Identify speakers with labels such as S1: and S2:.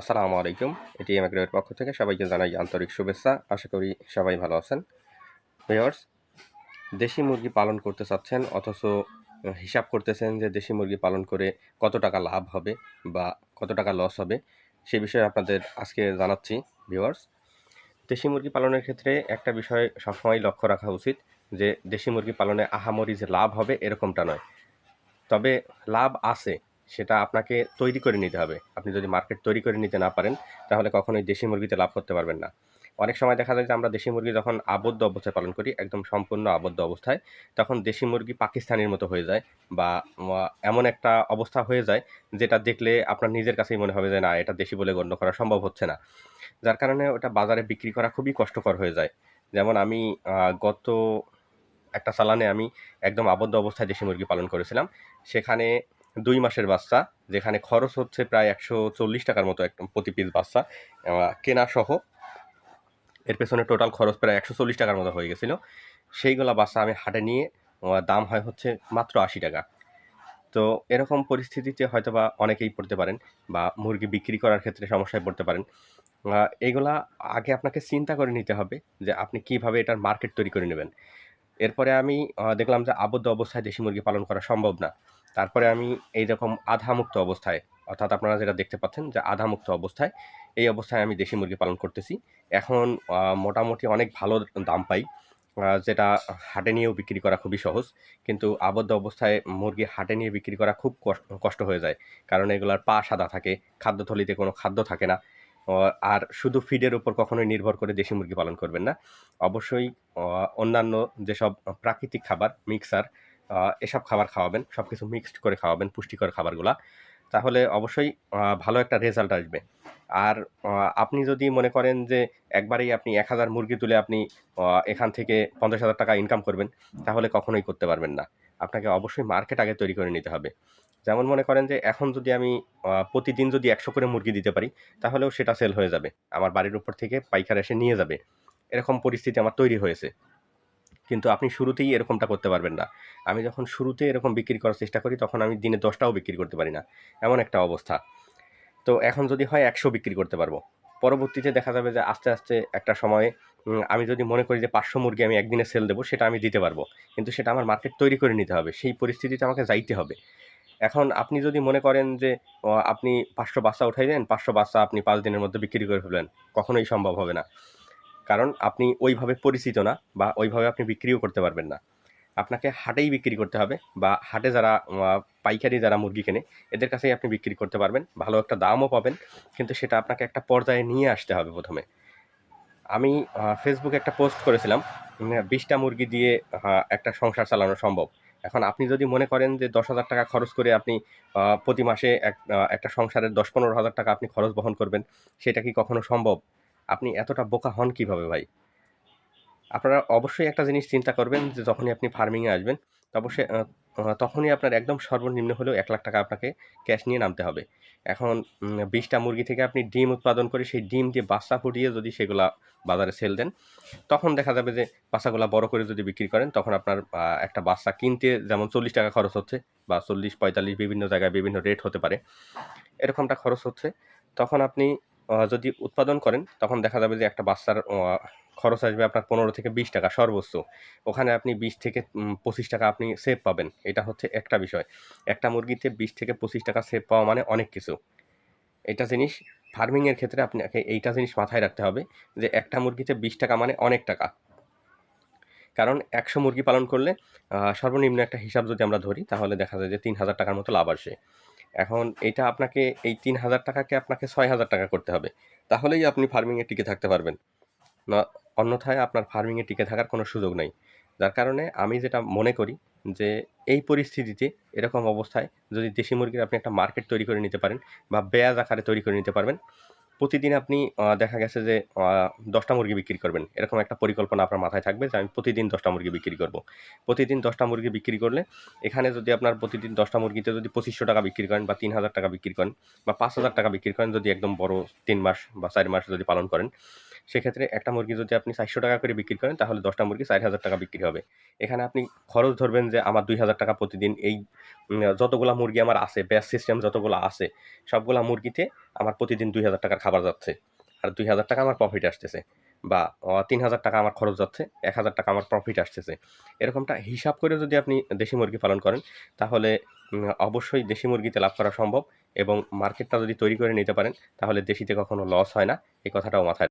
S1: আসসালামু আলাইকুম। এটি এমাগ্রের পক্ষ থেকে সবাইকে জানাই আন্তরিক শুভেচ্ছা। আশা করি সবাই ভালো আছেন। ভিওর্স দেশি মুরগি পালন করতে চাচ্ছেন, অথচ হিসাব করতেছেন যে দেশি মুরগি পালন করে কত টাকা লাভ হবে বা কত টাকা লস হবে, সে বিষয়ে আপনাদের আজকে জানাচ্ছি। ভিওয়ার্স দেশি মুরগি পালনের ক্ষেত্রে একটা বিষয় সবসময় লক্ষ্য রাখা উচিত যে দেশি মুরগি পালনে আহামরি যে লাভ হবে এরকমটা নয়। তবে লাভ আছে সেটা আপনাকে তৈরি করে নিতে হবে। আপনি যদি মার্কেট তৈরি করে নিতে না পারেন, তাহলে কখনোই দেশি মুরগিতে লাভ করতে পারবেন না। অনেক সময় দেখা যায় যে আমরা দেশি মুরগি যখন আবদ্ধ অবস্থায় পালন করি, একদম সম্পূর্ণ আবদ্ধ অবস্থায়, তখন দেশি মুরগি পাকিস্তানের মতো হয়ে যায় বা এমন একটা অবস্থা হয়ে যায় যেটা দেখলে আপনার নিজের কাছেই মনে হবে যে, না, এটা দেশি বলে গণ্য করা সম্ভব হচ্ছে না। যার কারণে ওটা বাজারে বিক্রি করা খুবই কষ্টকর হয়ে যায়। যেমন আমি গত একটা চালানে আমি একদম আবদ্ধ অবস্থায় দেশি মুরগি পালন করেছিলাম। সেখানে দুই মাসের বাচ্চা, যেখানে খরচ হচ্ছে প্রায় একশো চল্লিশ টাকার মতো একদম প্রতি পিস বাচ্চা কেনা সহ এর পেছনে টোটাল খরচ প্রায় একশো চল্লিশ টাকার মতো হয়ে গেছিল। সেইগুলা বাচ্চা আমি হাটে নিয়ে দাম হয় হচ্ছে মাত্র আশি টাকা। তো এরকম পরিস্থিতিতে হয়তো বা অনেকেই পড়তে পারেন বা মুরগি বিক্রি করার ক্ষেত্রে সমস্যায় পড়তে পারেন। এগুলা আগে আপনাকে চিন্তা করে নিতে হবে যে আপনি কীভাবে এটার মার্কেট তৈরি করে নেবেন। এরপরে আমি দেখলাম যে আবদ্ধ অবস্থায় দেশি মুরগি পালন করা সম্ভব না। তারপরে আমি এই রকম আধামুক্ত অবস্থায়, অর্থাৎ আপনারা যেটা দেখতে পাচ্ছেন যে আধামুক্ত অবস্থায়, এই অবস্থায় আমি দেশি মুরগি পালন করতেছি। এখন মোটামুটি অনেক ভালো দাম পাই যেটা হাটে নিয়েও বিক্রি করা খুবই সহজ। কিন্তু আবদ্ধ অবস্থায় মুরগি হাটে নিয়ে বিক্রি করা খুব কষ্ট কষ্ট হয়ে যায়। কারণ এগুলার পা সাদা থাকে, খাদ্যথলিতে কোনো খাদ্য থাকে না। আর শুধু ফিডের উপর কখনোই নির্ভর করে দেশি মুরগি পালন করবেন না। অবশ্যই অন্যান্য যেসব প্রাকৃতিক খাবার মিক্সার এসব খাবার খাওয়াবেন সব কিছু মিক্সড করে খাওয়াবেন, পুষ্টিকর খাবারগুলা। তাহলে অবশ্যই ভালো একটা রেজাল্ট আসবে। আর আপনি যদি মনে করেন যে একবারেই আপনি এক হাজার মুরগি তুলে আপনি এখান থেকে পঞ্চাশ হাজার টাকা ইনকাম করবেন, তাহলে কখনোই করতে পারবেন না। আপনাকে অবশ্যই মার্কেট আগে তৈরি করে নিতে হবে। যেমন মনে করেন যে এখন যদি আমি প্রতিদিন যদি একশো করে মুরগি দিতে পারি, তাহলেও সেটা সেল হয়ে যাবে। আমার বাড়ির উপর থেকে পাইকার এসে নিয়ে যাবে। এরকম পরিস্থিতি আমার তৈরি হয়েছে। কিন্তু আপনি শুরুতেই এরকমটা করতে পারবেন না। আমি যখন শুরুতে এরকম বিক্রি করার চেষ্টা করি, তখন আমি দিনে দশটাও বিক্রি করতে পারি না। এমন একটা অবস্থা। তো এখন যদি হয় একশো বিক্রি করতে পারব। পরবর্তীতে দেখা যাবে যে আস্তে আস্তে একটা সময়ে আমি যদি মনে করি যে পাঁচশো মুরগি আমি একদিনে সেল দেবো, সেটা আমি দিতে পারব। কিন্তু সেটা আমার মার্কেট তৈরি করে নিতে হবে। সেই পরিস্থিতিতে আমাকে যাইতে হবে। এখন আপনি যদি মনে করেন যে আপনি পাঁচশো বাচ্চা উঠাই দেন, পাঁচশো বাচ্চা আপনি পাঁচ দিনের মধ্যে বিক্রি করে ফেলবেন, কখনোই সম্ভব হবে না। কারণ আপনি ওইভাবে পরিচিত না বা ওইভাবে আপনি বিক্রিও করতে পারবেন না। আপনাকে হাটেই বিক্রি করতে হবে বা হাটে যারা পাইকারি যারা মুরগি কেনে, এদের কাছেই আপনি বিক্রি করতে পারবেন, ভালো একটা দামও পাবেন, কিন্তু সেটা আপনাকে একটা পর্যায়ে নিয়ে আসতে হবে প্রথমে। আমি ফেসবুকে একটা পোস্ট করেছিলাম বিশটা মুরগি দিয়ে একটা সংসার চালানো সম্ভব। এখন আপনি যদি মনে করেন যে দশ হাজার টাকা খরচ করে আপনি প্রতি মাসে এক একটা সংসারের দশ পনেরো হাজার টাকা আপনি খরচ বহন করবেন, সেটা কি কখনো সম্ভব? আপনি এতটা বোকা হন কীভাবে ভাই? আপনারা অবশ্যই একটা জিনিস চিন্তা করবেন যে যখনই আপনি ফার্মিংয়ে আসবেন অবশ্যই তখনই আপনার একদম সর্বনিম্ন হলেও এক লাখ টাকা আপনাকে ক্যাশ নিয়ে নামতে হবে। এখন বিশটা মুরগি থেকে আপনি ডিম উৎপাদন করে সেই ডিম দিয়ে বাচ্চা ফুটিয়ে যদি সেগুলা বাজারে সেল দেন, তখন দেখা যাবে যে বাচ্চাগুলা বড় করে যদি বিক্রি করেন, তখন আপনার একটা বাচ্চা কিনতে যেমন চল্লিশ টাকা খরচ হচ্ছে বা চল্লিশ, পঁয়তাল্লিশ বিভিন্ন জায়গায় বিভিন্ন রেট হতে পারে, এরকমটা খরচ হচ্ছে, তখন আপনি যদি উৎপাদন করেন, তখন দেখা যাবে যে একটা বাচ্চার খরচ আসবে আপনার পনেরো থেকে বিশ টাকা সর্বোচ্চ। ওখানে আপনি বিশ থেকে পঁচিশ টাকা আপনি সেভ পাবেন। এটা হচ্ছে একটা বিষয়। একটা মুরগিতে বিশ থেকে পঁচিশ টাকা সেভ পাওয়া মানে অনেক কিছু। এটা জিনিস ফার্মিংয়ের ক্ষেত্রে আপনাকে এইটা জিনিস মাথায় রাখতে হবে যে একটা মুরগিতে বিশ টাকা মানে অনেক টাকা। কারণ একশো মুরগি পালন করলে সর্বনিম্ন একটা হিসাব যদি আমরা ধরি, তাহলে দেখা যায় যে তিন হাজার টাকার মতো লাভ আসে। এখন এটা আপনাকে এই তিন হাজার টাকাকে আপনাকে ছয় হাজার টাকা করতে হবে। তাহলেই আপনি ফার্মিংয়ে টিকে থাকতে পারবেন। না, অন্যথায় আপনার ফার্মিংয়ে টিকে থাকার কোনো সুযোগ নাই। যার কারণে আমি যেটা মনে করি যে, এই পরিস্থিতিতে এরকম অবস্থায় যদি দেশি মুরগির আপনি একটা মার্কেট তৈরি করে নিতে পারেন বা বেয়াজ আকারে তৈরি করে নিতে পারবেন প্রতিদিন আপনি দেখা গেছে যে দশটা মুরগি বিক্রি করবেন। এরকম একটা পরিকল্পনা আপনার মাথায় থাকবে যে, আমি প্রতিদিন দশটা মুরগি বিক্রি করব। প্রতিদিন দশটা মুরগি বিক্রি করলে এখানে যদি আপনার প্রতিদিন দশটা মুরগিতে যদি পঁচিশশো টাকা বিক্রি করেন বা তিন হাজার টাকা বিক্রি করেন বা পাঁচ হাজার টাকা বিক্রি করেন যদি একদম বড় তিন মাস বা চার মাস যদি পালন করেন সেক্ষেত্রে একটা মুরগি যদি আপনি চারশো টাকা করে বিক্রি করেন, তাহলে দশটা মুরগি চার হাজার টাকা বিক্রি হবে। এখানে আপনি খরচ ধরবেন যে আমার দুই হাজার টাকা প্রতিদিন এই যতগুলা মুরগি আমার আছে ব্যাস সিস্টেম যতগুলো আছে, সবগুলা মুরগিতে আমার প্রতিদিন দুই হাজার টাকার খাবার যাচ্ছে। আর দুই হাজার টাকা আমার প্রফিট আসতেছে বা তিন হাজার টাকা আমার খরচ যাচ্ছে, এক হাজার টাকা আমার প্রফিট আসতেছে। এরকমটা হিসাব করে যদি আপনি দেশি মুরগি পালন করেন, তাহলে অবশ্যই দেশি মুরগিতে লাভ করা সম্ভব এবং মার্কেটটা যদি তৈরি করে নিতে পারেন, তাহলে দেশিতে কখনো লস হয় না, এই কথাটাও মাথায়